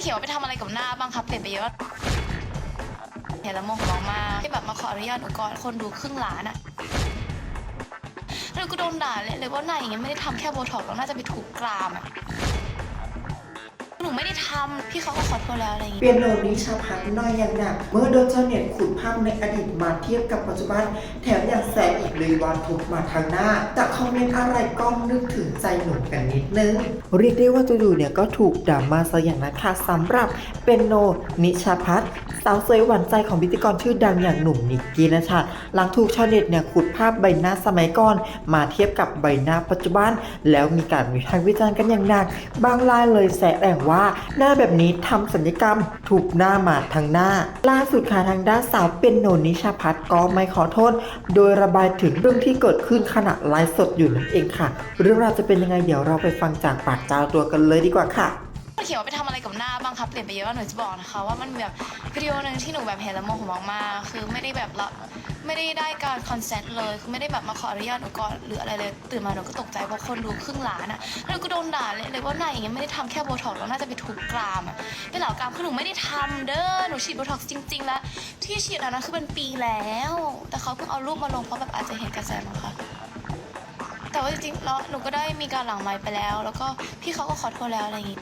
เขียวไปทำอะไรกับหน้าบ้างครับเปลี่ยนไปเยอะเห็นแล้วโมโหมากที่แบบมาขออนุญาตหนูก่อนคนดูครึ่งล้านอะแล้วก็โดนด่าเลยเลยว่าหน้าอย่างเงี้ยไม่ได้ทำแค่โบท็อกซ์แล้วน่าจะไปถูกกรามอะ นูไม่ได้ทำพี่เขาก็ขอโทษแล้วอะไรอย่างงี้เปียโนนิชาพัฒน์น้อยอย่างหนักเมื่อโดนชาวเน็ตขุดภาพในอดีตมาเทียบกับปัจจุบัน แถมยังแซงอีกเลยวันถูกมาทางหน้าแต่คอมเมนต์อะไรก็นึกถึงใจหนุ่มกันนิดนึง เรียกได้ว่าจู่ๆเนี่ยก็ถูกด่ามาซะอย่างนั้นค่ะสำหรับเปียโนนิชาพัฒน์ สาวสวยหวานใจของพิธีกรชื่อดังอย่างหนุ่มนิกกี้นะชาหลังถูกชาวเน็ตเนี่ยขุดภาพใบหน้าสมัยก่อน มาเทียบกับใบหน้าปัจจุบัน แล้วมีการวิพากษ์วิจารณ์กันอย่างหนัก บางรายเลยแสดงว่าหน้าแบบนี้ทำสัญญกรรม ถูกหน้ามาทางหน้า ล่าสุดค่ะทางด้านสาวเป็นโนนิชาพัฒน์ก็ไม่ขอโทษ โดยระบายถึงเรื่องที่เกิดขึ้นขณะไลฟ์สดอยู่นั่นเองค่ะ เรื่องราวจะเป็นยังไงเดี๋ยวเราไปฟังจากปากเจ้าตัวกันเลยดีกว่าค่ะ เขียวไปทำอะไรกับหน้าบ้างครับเปลี่ยนไปเยอะหนูจะบอกนะคะ ว่ามันแบบวิดีโอหนึ่งที่หนูแบบเห็นแล้วโมโหมากๆคือไม่ได้แบบละไม่ได้ได้การคอนเซนต์เลยคือไม่ได้แบบมาขออนุญาตหนูก่อนหรืออะไรเลยตื่นมาหนูก็ตกใจเพราะคนดูครึ่งล้านอะแล้วก็โดนด่าเลยเลยว่าน้าอย่างเงี้ยไม่ได้ทำแค่โบท็อกซ์แล้วน่าจะไปถูกกรามอะเป็นเหล่ากรามคือหนูไม่ได้ทำเด้อหนูฉีดโบท็อกซ์จริง ๆ แล้ว ที่ฉีดอันนั้นคือเป็นปีแล้ว แต่เขาเพิ่งเอารูปมาลงเพราะแบบอาจจะเห็นกระแสมั้งคะ แต่ว่าจริงๆแล้วหนูก็ได้มีการหลังไมค์ไปแล้ว แล้วก็พี่เขาก็ขอโทษแล้วอะไรอย่างงี้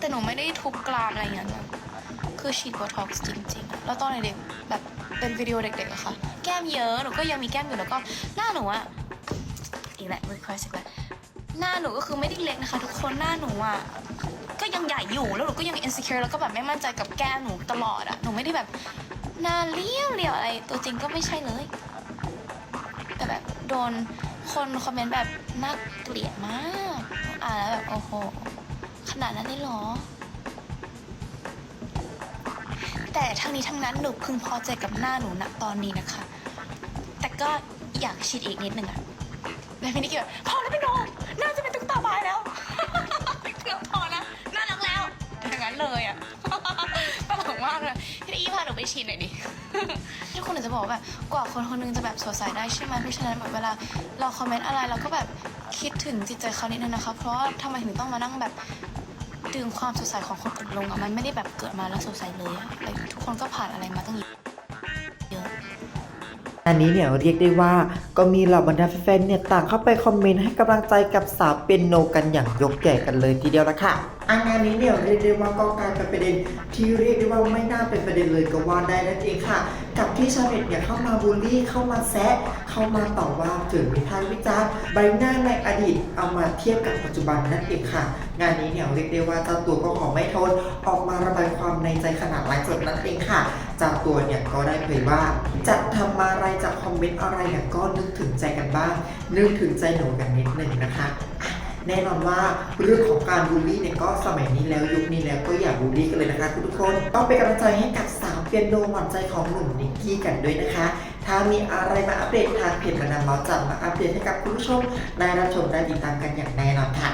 แต่หนูไม่ได้ทุบกรามอะไรอย่างเงี้ยนะคือฉีดโบท็อกซ์จริงๆ แล้วตอนเด็กๆแบบเป็นวิดีโอเด็กๆอะค่ะ แก้มเยอะหนูก็ยังมีแก้มอยู่แล้วก็หน้าหนูอะอีกแหละ request อีกแล้วหน้าหนูก็คือไม่ได้เล็กนะคะ ทุกคนหน้าหนูอะก็ยังใหญ่อยู่แล้วหนูก็ยัง insecure แล้วก็แบบไม่มั่นใจกับแก้มหนูตลอดอะหนูไม่ได้แบบหน้าเลี้ยวเรียวอะไรตัวจริงก็ไม่ใช่เลย แต่แบบโดนคนคอมเมนต์แบบน่าเกลียดมากอ่านแล้วแบบโอ้โห นาดนั้นเลยเหรอ แต่ทั้งนี้ทั้งนั้นหนูพึงพอใจกับหน้าหนูณตอนนี้นะคะ แต่ก็อยากฉีดอีกนิดหนึ่งอะแล้วพี่นิกกี้พอแล้วพี่โนน่าจะเป็นตุ๊กตาบายแล้วเราพอแล้วน่ารักแล้วอย่างนั้นเลยอะตลกมากเลยพี่นิกกี้พาหนูไปฉีดหน่อยดิ ทุกคนอาจจะบอกว่าแบบกว่าคนคนหนึงจะแบบสดใสได้ใช่ไหมเพราะฉะนั้นแบบเวลาเราคอมเมนต์อะไรเราก็แบบคิดถึงจิตใจเขานิดนึงนะคะ เพราะว่าทำไมถึงต้องมานั่งแบบ ดึงความสดใสของคนอื่นลงอะมันไม่ได้แบบเกิดมาแล้วสดใสเลยอะทุกคนก็ผ่านอะไรมาตั้งเยอะ อันนี้เนี่ยเรียกได้ว่าก็มีเหล่าบรรดาแฟนๆเนี่ยต่างเข้าไปคอมเมนต์ให้กำลังใจกับสาวเปียโนกันอย่างยกใหญ่กันเลยทีเดียวละค่ะ อันงานนี้เนี่ยเรียกได้ว่าก็กลายเป็นประเด็น ที่เรียกได้ว่าไม่น่าเป็นประเด็นเลยก็ว่าได้นั่นเองค่ะ กับที่ชาวเน็ตเนี่ยเข้ามาบูลลี่เข้ามาแซะเข้ามาต่อว่าถึงวิพากษ์วิจารณ์ใบหน้าในอดีตเอามาเทียบกับปัจจุบันนั่นเองค่ะ งานนี้เนี่ยเรียกได้ว่าเจ้าตัวก็ขอไม่ทนออกมาระบายความในใจขนาดไลฟ์สดนั่นเองค่ะเจ้าตัวเนี่ยก็ได้เผยว่า จะทำอะไรจะคอมเมนต์อะไรเนี่ยก็นึกถึงใจกันบ้าง นึกถึงใจหนูกันนิดหนึ่งนะคะ แน่นอนว่าเรื่องของการบูลลี่เนี่ยก็สมัยนี้แล้วยุคนี้แล้วก็อย่าบูลลี่กันเลยนะคะทุกคน ต้องเป็นกำลังใจให้กับสาวเปียโนหวานใจของหนุ่มนิกกี้กันด้วยนะคะ ถ้ามีอะไรมาอัปเดตทางเพจมานาเมาจับมาอัปเดตให้กับคุณผู้ชมได้รับชมได้ติดตามกันอย่างแน่นอนค่ะ